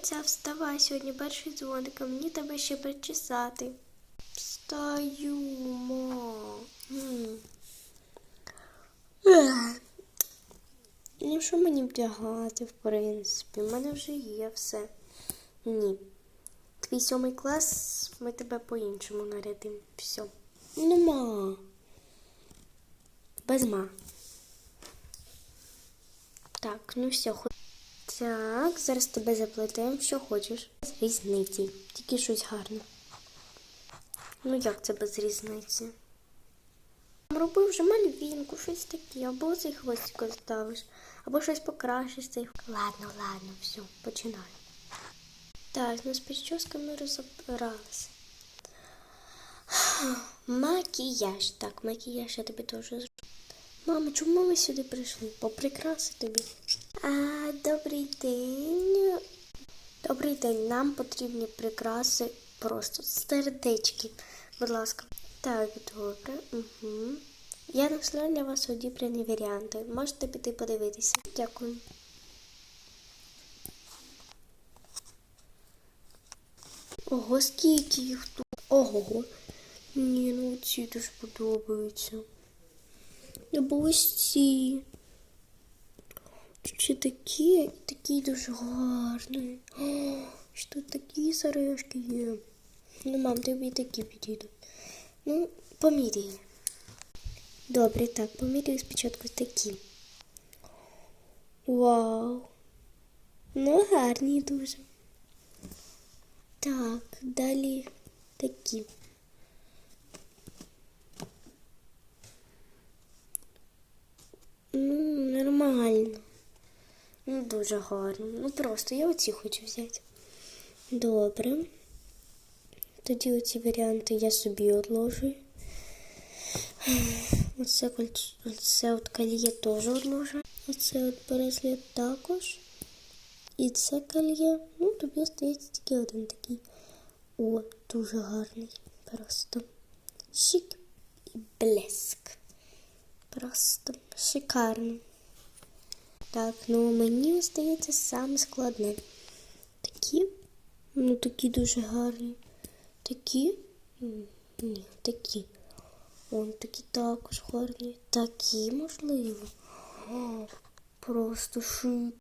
Доця, вставай сьогодні перший дзвоник, а мені тебе ще причесати. Встаю, ма. Ну, що мені вдягати, в принципі? У мене вже є все. Ні. Твій сьомий клас, ми тебе по-іншому нарядимо. Все. Ну, ма. Без ма. Так, ну все. Так, зараз тебе заплетемо, що хочеш. Без різниці. Тільки щось гарне. Ну як це без різниці? Роби вже мальвінку, щось таке, або цей хвостик оставиш, або щось покращиш цей. Ладно, ладно, все, починаю. Так, ну з прическами розібралися. Макіяж. Так, макіяж я тобі теж зроблю. Мамо, чому ми сюди прийшли? Поприкраси тобі. А, добрий день. Добрий день. Нам потрібні прикраси просто сердечки. Будь ласка. Так, добре. Угу. Я знайшла для вас одібрані варіанти. Можете піти подивитися. Дякую. Ого, скільки їх тут. Ого. Ні, ну ці дуже подобаються. Або ось ці. Ще такі, такі дуже гарні. О, що тут такі сережки є. Ну, мам, тобі такі підійдуть. Ну, поміряй. Добре, так, поміряю спочатку такі. Вау. Ну, гарні дуже. Так, далі такі. Ну, нормально. Ну, дуже гарно. Ну просто я оці хочу взяти. Добре. Тоді оці варіанти я собі одложу. Оце кольцо, оце от кольє теж одложу. Оце от браслет також. І це кольє. Ну, тобі стається тільки один такий. О, дуже гарний. Просто шик і блеск. Просто шикарно. Так, ну мені здається саме складне. Такі, ну такі дуже гарні. Такі? Ні, такі. Вон такі також гарні. Такі, можливо. О, просто шик.